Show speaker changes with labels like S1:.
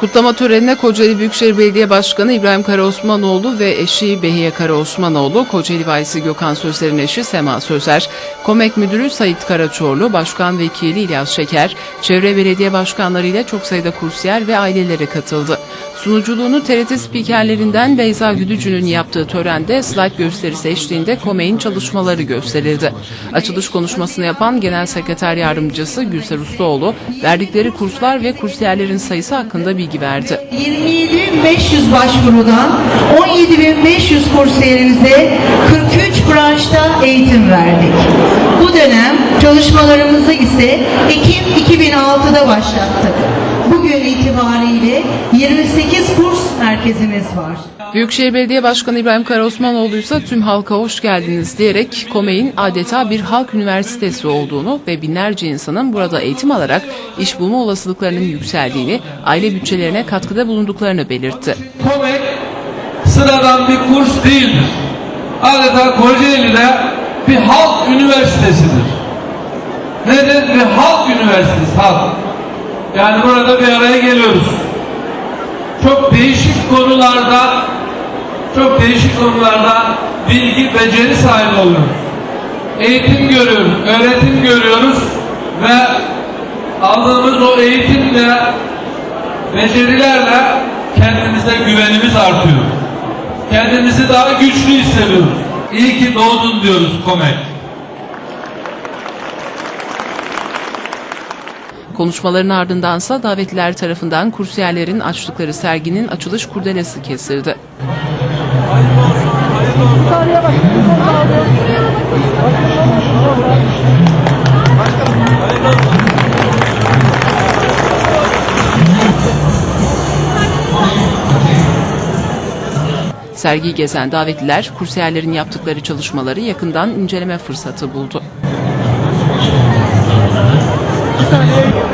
S1: Kutlama törenine Kocaeli Büyükşehir Belediye Başkanı İbrahim Karaosmanoğlu ve eşi Behiye Karaosmanoğlu, Kocaeli Valisi Gökhan Sözer'in eşi Sema Sözer, Komek Müdürü Sait Karaçorlu, Başkan Vekili İlyas Şeker, çevre belediye başkanları ile çok sayıda kursiyer ve aileleri katıldı. Sunuculuğunu TRT spikerlerinden Beyza Güdücü'nün yaptığı törende slide gösterisi eşliğinde Komek'in çalışmaları gösterildi. Açılış konuşmasını yapan Genel Sekreter Yardımcısı Gülser Ustaoğlu, verdikleri kurslar ve kursiyerlerin sayısı hakkında bilgi verdi.
S2: 27.500 başvurudan 17.500 kursiyerimize 43 branşta eğitim verdik. Bu dönem çalışmalarımızı ise Ekim 2006'da başlattık. Bugün itibariyle 28 kurs merkezimiz var.
S1: Büyükşehir Belediye Başkanı İbrahim Karaosmanoğlu ise tüm halka hoş geldiniz diyerek Komek'in adeta bir halk üniversitesi olduğunu ve binlerce insanın burada eğitim alarak iş bulma olasılıklarının yükseldiğini, aile bütçelerine katkıda bulunduklarını belirtti.
S3: Komek sıradan bir kurs değildir. Adeta Kocaeli'de bir halk üniversitesidir. Nedir? Bir halk üniversitesi, halk. Yani burada bir araya geliyoruz. Çok değişik konularda çok değişik konularda bilgi, beceri sahibi oluyoruz. Eğitim görüyoruz, öğretim görüyoruz ve aldığımız o eğitimle becerilerle kendimize güvenimiz artıyor. Kendimizi daha güçlü hissediyoruz. İyi ki doğdun diyoruz Komek.
S1: Konuşmaların ardındansa davetliler tarafından kursiyerlerin açtıkları serginin açılış kurdelesi kesildi. Sergiyi gezen davetliler kursiyerlerin yaptıkları çalışmaları yakından inceleme fırsatı buldu.
S4: Bir saniye.